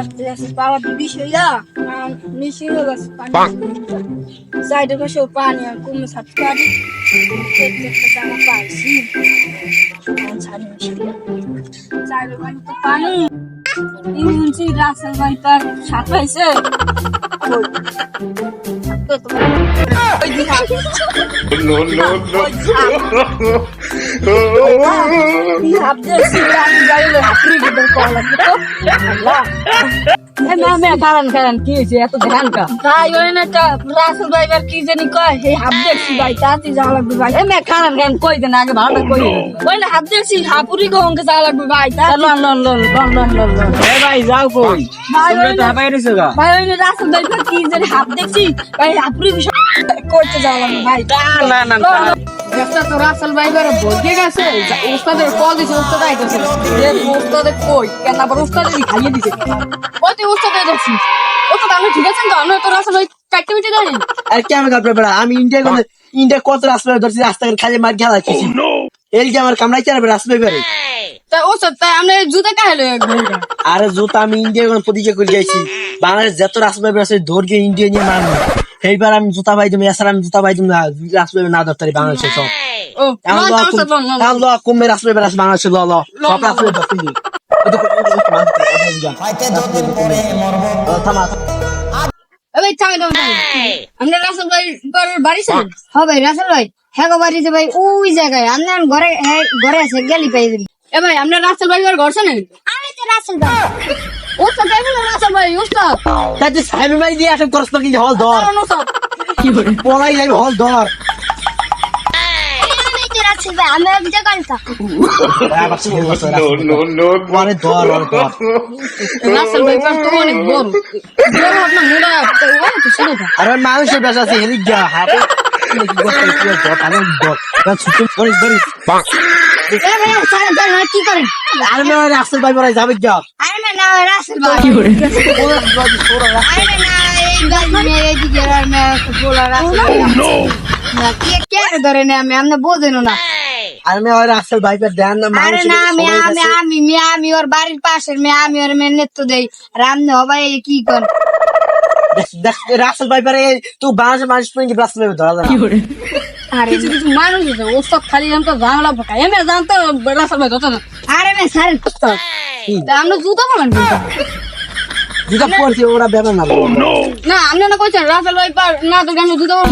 আসতে আসতে বাবা বিষ হইয়া মিশি হয়ে গেছে পানি সাইডে বসে পানি আর কমে ছাড়তে পারি জামা পাইছি সাইডে তো পানি ইঞ্চি রাস্তার ভাই তার সাথ পাইছে No, no, no. কি হয়েছে? এত ধ্যান কা তাই ওই না রাসেল ভাইবার কি জানি কয়? সেই হাফ দেখছি ভাই তাতে যাওয়া লাগবে ভাই। এমে কারণ কারণ কই দেন আগে ভালোটা কই। ওই না হাফ দেখছি হাপুরি গহঙ্গে যাওয়া লাগবে ভাই লন লন লন লন লন লন লন। ভাই যাও কই? ভাই তোমরা তো না হাবাই রইছো গা। ভাই ওই রাসেল ভাইবার কি জানি হাফ দেখছি। ভাই হাপুরি বিষয় করতে যাওয়া লাগবে ভাই। না না না একটা তো রাসেল ভাইবার ভোগে গেছে। উস্তাদের কল দিছে উস্তাদ আইতেছে। এ কই? কেন আবার উস্তাদে খাইয়ে দিছে? ওই তুই উস্তাদ দেখছি উস্তাদ আমি ঠিক আছেন তো আমি তো রাসেল ভাই কাটতে বিটে জানি আর কেমন কাপড় বেড়া? আমি ইন্ডিয়া কত রাস্তা ধরছি রাস্তাঘাট খালি মার খেলা খেয়েছি এই যে আমার কামড়াই চালাবে রাস্তা বেড়ে তাই উস্তাদ তাই আমরা জুতা কাহেলো আরে জুতা আমি ইন্ডিয়া প্রতিষ্ঠা করে যাইছি। বাংলাদেশ যত রাস্তা আছে ধরকে ইন্ডিয়া নিয়ে মারবো এইবার আমি জুতা পাই তুমি এছাড়া আমি জুতা পাই তুমি বেড়ে না ধরতে পারি বাংলাদেশে সব কমে রাস্তা বাংলাদেশে ল ল। সব রাস্তা ভাই ঘরে ঘরে আছে গেলি পাই দিবি এ ভাই আমরা রাসেল ভাই ঘর শুনেন আমি তো রাসেল ভাই। বলে রাসেল ভাই উস্তাদ তুই সাহেব ভাই দিয়ে আসে করস কিন্তু হল ধর। কারণ উস্তাদ পলাই যাবে হল ধর। মানুষের বেশ আছে যা হাতে কি করেন? আর রাস্তার যাবে যা রাসেল রাসেল আমি আমনে বোঝেন না আর মেয়ে ওই রাস্তার ভাই পর দেন না আরে না আমি আমি আমি মেয়ে আমি ওর বাড়ির পাশের মেয়ে আমি ওর মেয়ে নেত্য দেই। আর আমনে হবাই কি কর? দেখ- দেখ, এই রাস্তার ভাই পরে তুই বাংলাদেশের মানুষ পর্যন্ত রাস্তার ভাই ধরা না। আরে কিছু কিছু মানুষ আছে ওস্তাদ খালি আমি তো জানলা ফাঁকা এমনি জানতো রাসেল ভাই ধরতো না। আরে মেয়ে সারেন তা আমরা জুতো বলেন কিন্তু যেটা পড়ছি ওরা বেরো না। না আপনি না কইছেন রাসেল ভাই পার না তো আমি জুতো রমণ